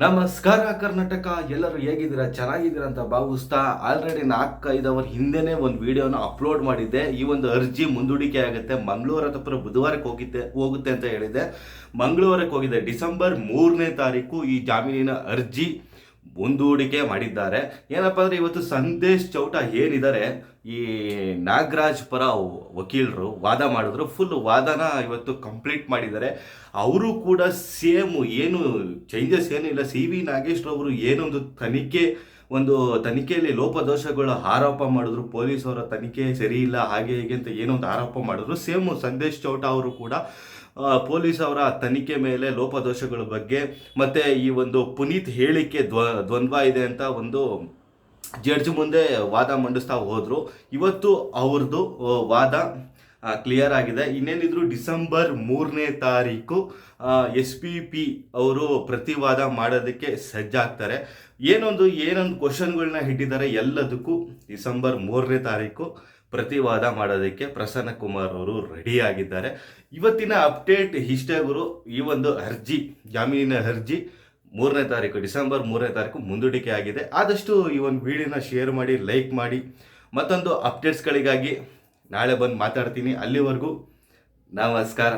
ನಮಸ್ಕಾರ ಕರ್ನಾಟಕ, ಎಲ್ಲರೂ ಹೇಗಿದ್ದೀರಾ? ಚೆನ್ನಾಗಿದ್ದೀರಾ ಅಂತ ಭಾವಿಸ್ತಾ ಆಲ್ರೆಡಿ ನಾಲ್ಕೈದು ಅವರ್ ಹಿಂದೆನೇ ಒಂದು ವಿಡಿಯೋನ ಅಪ್ಲೋಡ್ ಮಾಡಿದ್ದೆ. ಈ ಒಂದು ಅರ್ಜಿ ಮುಂದೂಡಿಕೆ ಆಗುತ್ತೆ. ಮಂಗಳೂರು ತಪ್ಪರ ಬುಧವಾರಕ್ಕೆ ಹೋಗಿದ್ದೆ, ಹೋಗುತ್ತೆ ಅಂತ ಹೇಳಿದೆ ಮಂಗಳವಾರಕ್ಕೆ ಹೋಗಿದೆ ಡಿಸೆಂಬರ್ ಮೂರನೇ ತಾರೀಕು ಈ ಜಾಮೀನಿನ ಅರ್ಜಿ. ಮುಂದೂಡಿಕೆ ಮಾಡಿದ್ದಾರೆ. ಏನಪ್ಪ ಅಂದರೆ ಇವತ್ತು ಸಂದೇಶ್ ಚೌಟ ಏನಿದ್ದಾರೆ, ಈ ನಾಗರಾಜ್ ಪರ ವಕೀಲರು ವಾದ ಮಾಡಿದ್ರು. ಫುಲ್ ವಾದನ ಇವತ್ತು ಕಂಪ್ಲೀಟ್ ಮಾಡಿದ್ದಾರೆ. ಅವರು ಕೂಡ ಸೇಮ್ ಏನು ಚೇಂಜಸ್ ಏನೂ ಇಲ್ಲ ಸಿ ವಿ ನಾಗೇಶ್ ಅವರು ಏನೊಂದು ತನಿಖೆ ಒಂದು ತನಿಖೆಯಲ್ಲಿ ಲೋಪದೋಷಗಳು ಆರೋಪ ಮಾಡಿದ್ರು ಪೊಲೀಸ್ ಅವರ ತನಿಖೆ ಸರಿ ಇಲ್ಲ, ಹಾಗೆ ಹೀಗೆ ಅಂತ ಏನೋ ಒಂದು ಆರೋಪ ಮಾಡಿದ್ರು. ಸೇಮ್ ಸಂದೇಶ್ ಚೌಟ ಅವರು ಕೂಡ ಪೊಲೀಸ್ ಅವರ ತನಿಖೆ ಮೇಲೆ ಲೋಪದೋಷಗಳ ಬಗ್ಗೆ, ಮತ್ತೆ ಈ ಒಂದು ಪುನೀತ್ ಹೇಳಿಕೆ ದ್ವ, ದ್ವಂದ್ವ ಇದೆ ಅಂತ ಒಂದು ಜಡ್ಜ್ ಮುಂದೆ ವಾದ ಮಂಡಿಸ್ತಾ ಹೋದ್ರು. ಇವತ್ತು ಅವ್ರದ್ದು ವಾದ ಕ್ಲಿಯರ್ ಆಗಿದೆ. ಇನ್ನೇನಿದ್ರು ಡಿಸೆಂಬರ್ ಮೂರನೇ ತಾರೀಕು ಎಸ್ ಪಿ ಪಿ ಅವರು ಪ್ರತಿವಾದ ಮಾಡೋದಕ್ಕೆ ಸಜ್ಜಾಗ್ತಾರೆ. ಏನೊಂದು ಏನೊಂದು ಕ್ವಶನ್ಗಳನ್ನ ಇಟ್ಟಿದ್ದಾರೆ ಎಲ್ಲದಕ್ಕೂ ಡಿಸೆಂಬರ್ ಮೂರನೇ ತಾರೀಕು ಪ್ರತಿವಾದ ಮಾಡೋದಕ್ಕೆ ಪ್ರಸನ್ನ ಕುಮಾರ್ ಅವರು ರೆಡಿ ಆಗಿದ್ದಾರೆ. ಇವತ್ತಿನ ಅಪ್ಡೇಟ್ ಇಷ್ಟೇ ಗುರು, ಈ ಒಂದು ಅರ್ಜಿ, ಜಾಮೀನಿನ ಅರ್ಜಿ ಮೂರನೇ ತಾರೀಕು, ಡಿಸೆಂಬರ್ ಮೂರನೇ ತಾರೀಕು ಮುಂದೂಡಿಕೆ ಆಗಿದೆ. ಆದಷ್ಟು ಈ ಒಂದು ವಿಡಿಯೋನ ಶೇರ್ ಮಾಡಿ ಲೈಕ್ ಮಾಡಿ, ಮತ್ತೊಂದು ಅಪ್ಡೇಟ್ಸ್ಗಳಿಗಾಗಿ ನಾಳೆ ಬಂದು ಮಾತಾಡ್ತೀನಿ. ಅಲ್ಲಿವರೆಗೂ ನಮಸ್ಕಾರ.